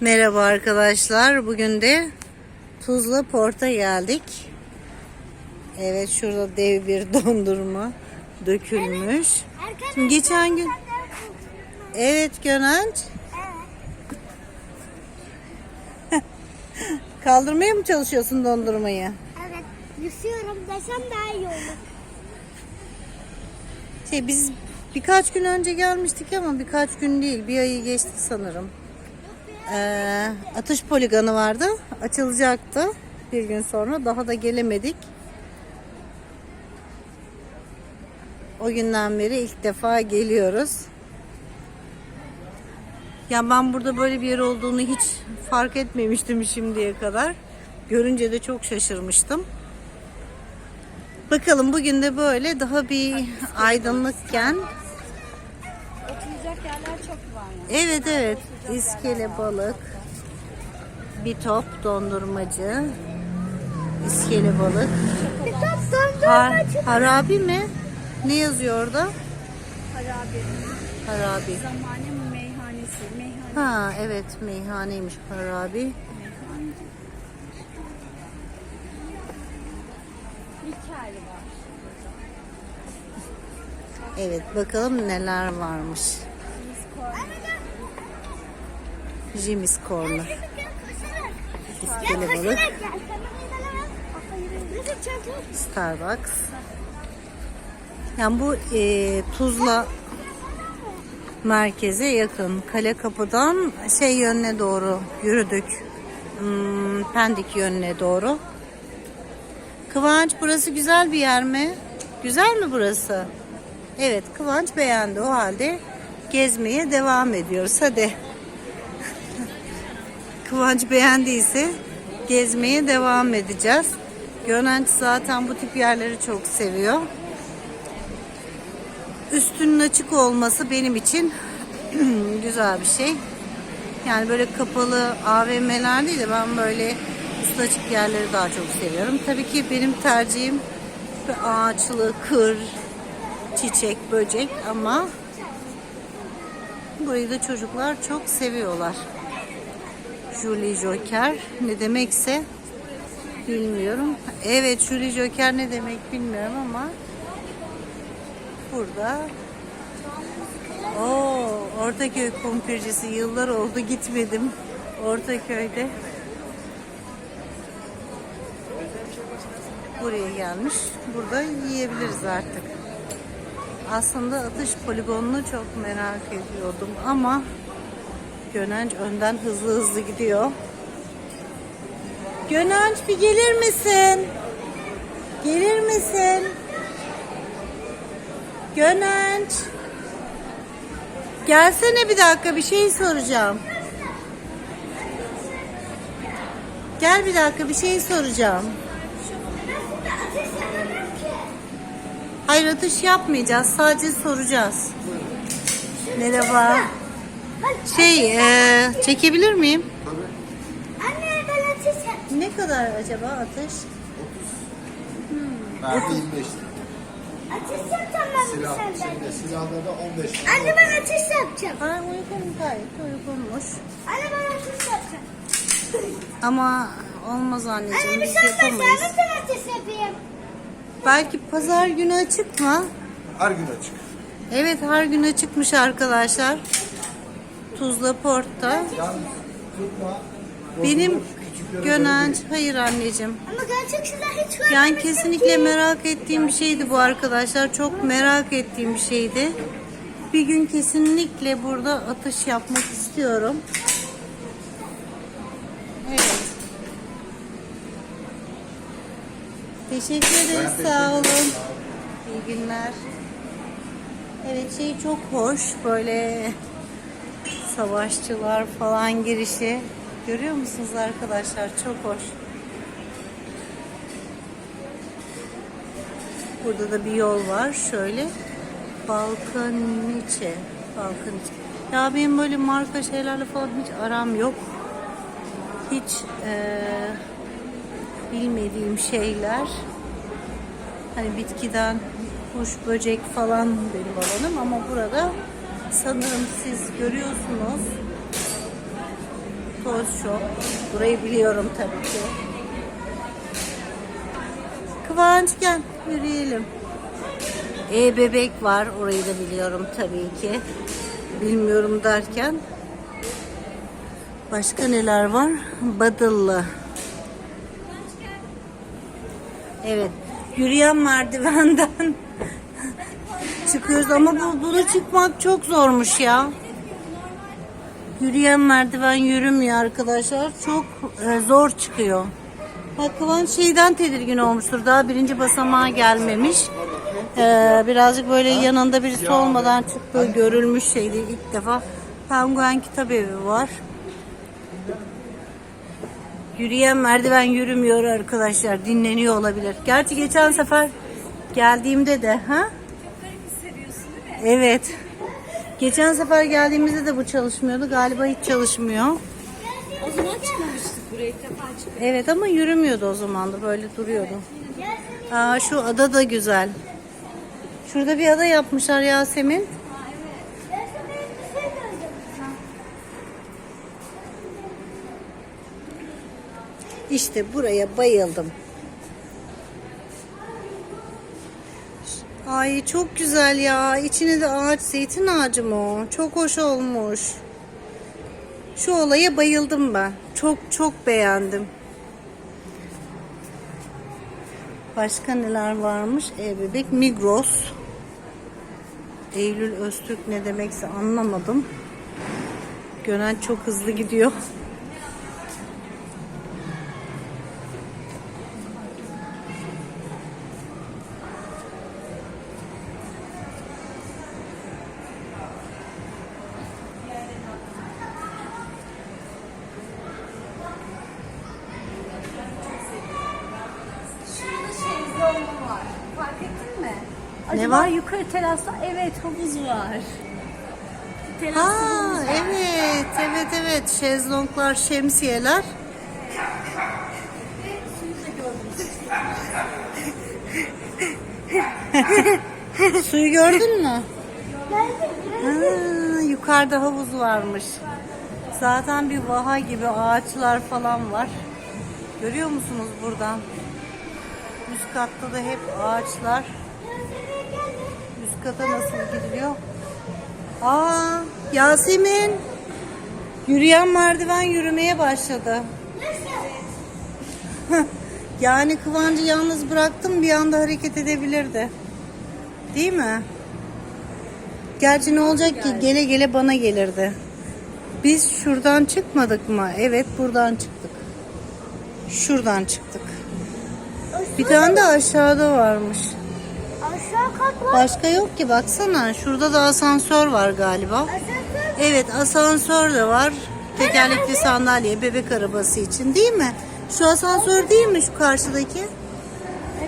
Merhaba arkadaşlar. Bugün de Tuzla Port'a geldik. Evet şurada dev bir dondurma dökülmüş. Şimdi geçen gün Evet Gönenç. Kaldırmaya mı çalışıyorsun dondurmayı? Evet, düşüyorum desem daha iyi olur. Şey biz birkaç gün önce gelmiştik ama birkaç gün değil. Bir ayı geçti sanırım. Ee, atış poliganı vardı. Açılacaktı bir gün sonra. Daha da gelemedik. O günden beri ilk defa geliyoruz. Ya ben burada böyle bir yer olduğunu hiç fark etmemiştim şimdiye kadar. Görünce de çok şaşırmıştım. Bakalım bugün de böyle daha bir aydınlıkken Oturacak yerler çok var yani. Evet evet. İskele balık. Bir top dondurmacı. İskele balık. Bir top dondurma Har, harabi mi? Ne yazıyor orada? Harabi. Harabi. Zamane meyhanesi. Meyhane. Ha evet meyhaneymiş harabi. Hikaye var. Evet bakalım neler varmış. Jimmy's Corner. İskele balık. Starbucks. Yani bu e, Tuzla merkeze yakın. Kale kapıdan şey yönüne doğru yürüdük. Hmm, Pendik yönüne doğru. Kıvanç burası güzel bir yer mi? Güzel mi burası? Evet Kıvanç beğendi. O halde gezmeye devam ediyoruz. Hadi. Kıvanç beğendiyse gezmeye devam edeceğiz. Gönenç zaten bu tip yerleri çok seviyor. Üstünün açık olması benim için güzel bir şey. Yani böyle kapalı AVM'ler değil de ben böyle üstü açık yerleri daha çok seviyorum. Tabii ki benim tercihim ağaçlı, kır, çiçek, böcek ama burayı da çocuklar çok seviyorlar. Julie Joker ne demekse bilmiyorum. Evet Julie Joker ne demek bilmiyorum ama burada Oo, Ortaköy kumpircisi yıllar oldu gitmedim Ortaköy'de. Buraya gelmiş. Burada yiyebiliriz artık. Aslında atış poligonunu çok merak ediyordum ama Gönenç önden hızlı hızlı gidiyor. Gönenç bir gelir misin? Gelir misin? Gönenç. Gelsene bir dakika bir şey soracağım. Gel bir dakika bir şey soracağım. Hayır atış yapmayacağız. Sadece soracağız. Merhaba. Şey, e, çekebilir miyim? Anne ben ateş Ne kadar acaba atış? Verdi 25 lira. Ateş yapacağım ben bu Silah, senden. şeyde, silahda da 15 lira. Anne ben ateş yapacağım. Ay uygun gayet uygunmuş. Anne ben ateş yapacağım. Ama olmaz anneciğim Anne bir biz şey yapma sen yapamayız. ateş yapayım? Belki pazar günü açık mı? Her gün açık. Evet her gün açıkmış arkadaşlar. Tuzla Port'ta. Benim Gönenç, hayır anneciğim. Ama gerçek silah hiç Yani kesinlikle ki. merak ettiğim bir şeydi bu arkadaşlar. Çok merak ettiğim bir şeydi. Bir gün kesinlikle burada atış yapmak istiyorum. Evet. Teşekkür ederiz. Sağ olun. İyi günler. Evet şey çok hoş. Böyle savaşçılar falan girişi. Görüyor musunuz arkadaşlar? Çok hoş. Burada da bir yol var. Şöyle Balkaniçe. Balkaniçe. Ya benim böyle marka şeylerle falan hiç aram yok. Hiç eee, bilmediğim şeyler. Hani bitkiden kuş, böcek falan benim alanım ama burada sanırım siz görüyorsunuz. Toz Shop. Burayı biliyorum tabii ki. Kıvanç gel yürüyelim. E bebek var. Orayı da biliyorum tabii ki. Bilmiyorum derken. Başka neler var? Badıllı. Evet. Yürüyen merdivenden çıkıyoruz ama bu, bunu çıkmak çok zormuş ya. Yürüyen merdiven yürümüyor arkadaşlar. Çok e, zor çıkıyor. Bak Kıvanç şeyden tedirgin olmuştur. Daha birinci basamağa gelmemiş. Ee, birazcık böyle yanında birisi olmadan çıktığı görülmüş şeydi ilk defa. Penguen kitap evi var. Yürüyen merdiven yürümüyor arkadaşlar. Dinleniyor olabilir. Gerçi geçen sefer geldiğimde de ha? Evet. Geçen sefer geldiğimizde de bu çalışmıyordu. Galiba hiç çalışmıyor. O zaman çıkmamıştık buraya ilk defa çıktık. Evet ama yürümüyordu o zaman da böyle duruyordu. Aa, şu ada da güzel. Şurada bir ada yapmışlar Yasemin. İşte buraya bayıldım. Ay çok güzel ya. İçine de ağaç, zeytin ağacı mı? Çok hoş olmuş. Şu olaya bayıldım ben. Çok çok beğendim. Başka neler varmış? E bebek Migros. Eylül Öztürk ne demekse anlamadım. Gören çok hızlı gidiyor. Şezlong var. Fark ettin mi? Ne Acaba var? yukarı terasta evet havuz var. Terasta Ha havuz var. evet evet evet şezlonglar şemsiyeler. Suyu gördün mü? Ha, yukarıda havuz varmış. Zaten bir vaha gibi ağaçlar falan var. Görüyor musunuz buradan? Üst katta da hep ağaçlar. Üst kata nasıl gidiliyor? Aa, Yasemin. Yürüyen merdiven yürümeye başladı. yani Kıvancı yalnız bıraktım bir anda hareket edebilirdi. Değil mi? Gerçi ne olacak ki gele gele bana gelirdi. Biz şuradan çıkmadık mı? Evet buradan çıktık. Şuradan çıktık. Bir tane de aşağıda varmış. Aşağı kat var. Başka yok ki baksana. Şurada da asansör var galiba. Asansör. Evet asansör de var. Tekerlekli sandalye bebek arabası için değil mi? Şu asansör değil mi şu karşıdaki?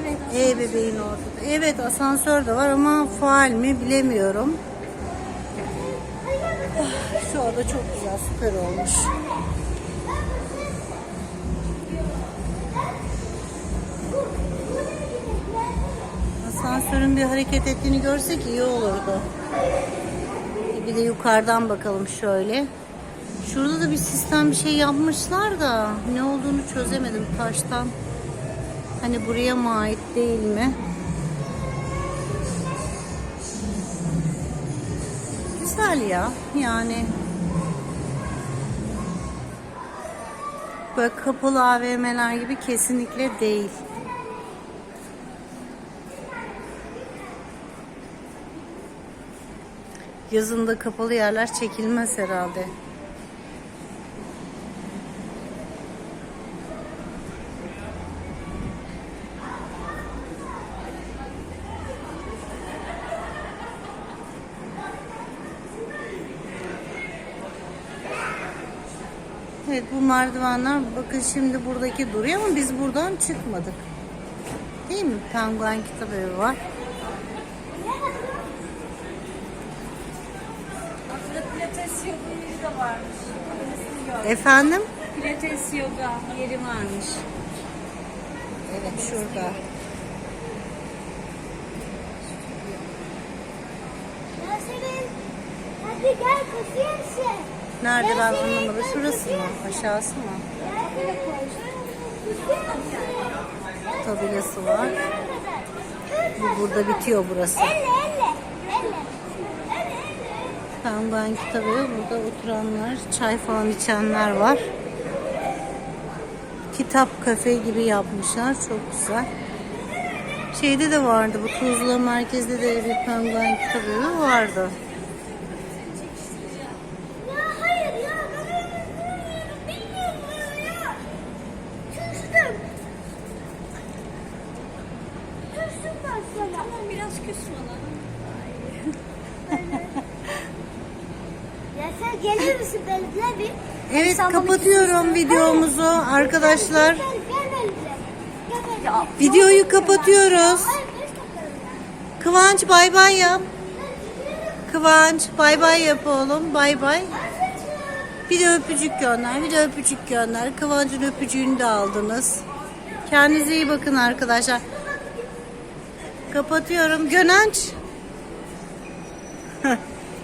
Evet. E bebeğin orada. Evet asansör de var ama faal mi bilemiyorum. Şu ada çok güzel süper olmuş. Asansörün bir hareket ettiğini görsek iyi olurdu. Bir de yukarıdan bakalım şöyle. Şurada da bir sistem bir şey yapmışlar da ne olduğunu çözemedim taştan. Hani buraya mı ait değil mi? Güzel ya yani. Böyle kapalı AVM'ler gibi kesinlikle değil. Yazında kapalı yerler çekilmez herhalde. Evet bu merdivenler bakın şimdi buradaki duruyor ama biz buradan çıkmadık. Değil mi? Penguen kitap var. Burada pilates yoga yeri de varmış. Orasını gördüm. Efendim? Pilates yoga yeri varmış. Evet şurada. Yasemin. Hadi gel kasiyersin. Nerede ben anlamadım. Şurası mı? Aşağısı mı? Tabelası var. Bu burada bitiyor burası. Elle. Penguen kitabı. Burada oturanlar, çay falan içenler var. Kitap kafe gibi yapmışlar. Çok güzel. Şeyde de vardı. Bu Tuzla merkezde de bir penguen kitabı vardı. Ya hayır ya. Ben öyle bilmiyorum. Bilmiyorum ya. Küstüm. Ben sana. Tamam biraz küs bana. Gelir misin benimle bir? Evet kapatıyorum videomuzu arkadaşlar. Videoyu kapatıyoruz. Kıvanç bay bay yap. Kıvanç bay bay yap oğlum. Bay bay. Bir de öpücük gönder. Bir de öpücük gönder. Kıvanç'ın öpücüğünü de aldınız. Kendinize iyi bakın arkadaşlar. Kapatıyorum. Gönenç.